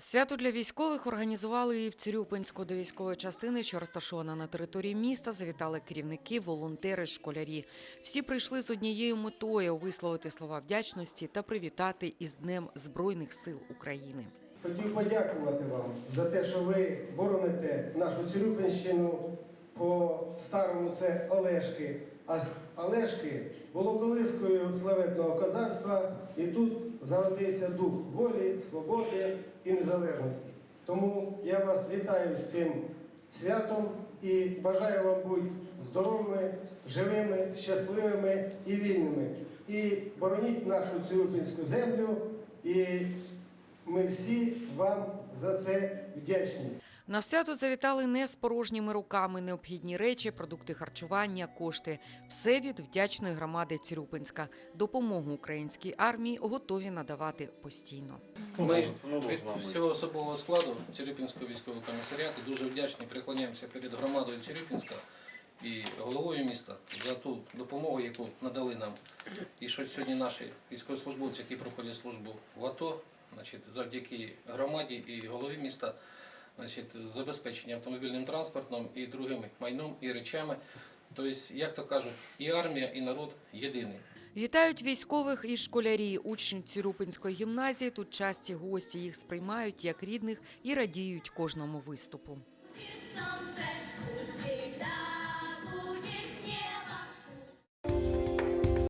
Свято для військових організували і в Цирюпинську до військової частини, що розташована на території міста. Завітали керівники, волонтери, школярі. Всі прийшли з однією метою висловити слова вдячності та привітати із Днем Збройних сил України. Хотів подякувати вам за те, що ви бороните нашу Цюрюпинщину. По старому це Олешки. А Олешки було колискою славетного козацтва, і тут зародився дух волі, свободи і незалежності. Тому я вас вітаю з цим святом і бажаю вам бути здоровими, живими, щасливими і вільними. І бороніть нашу цю землю. І ми всі вам за це вдячні. На свято завітали не з порожніми руками. Необхідні речі, продукти харчування, кошти. Все від вдячної громади Цирюпинська. Допомогу українській армії готові надавати постійно. Ми від всього особового складу Цирюпінського військового комісаріату дуже вдячні, приклоняємося перед громадою Цирюпінська і головою міста за ту допомогу, яку надали нам. І що сьогодні наші військовослужбовці, які проходять службу в АТО, значить, завдяки громаді і голові міста, значить, забезпечення автомобільним транспортом і другим майном і речами. Тобто, як то кажуть, і армія, і народ єдиний. Вітають військових і школярі, учні Цирюпинської гімназії. Тут часті гості їх сприймають як рідних і радіють кожному виступу. Сонце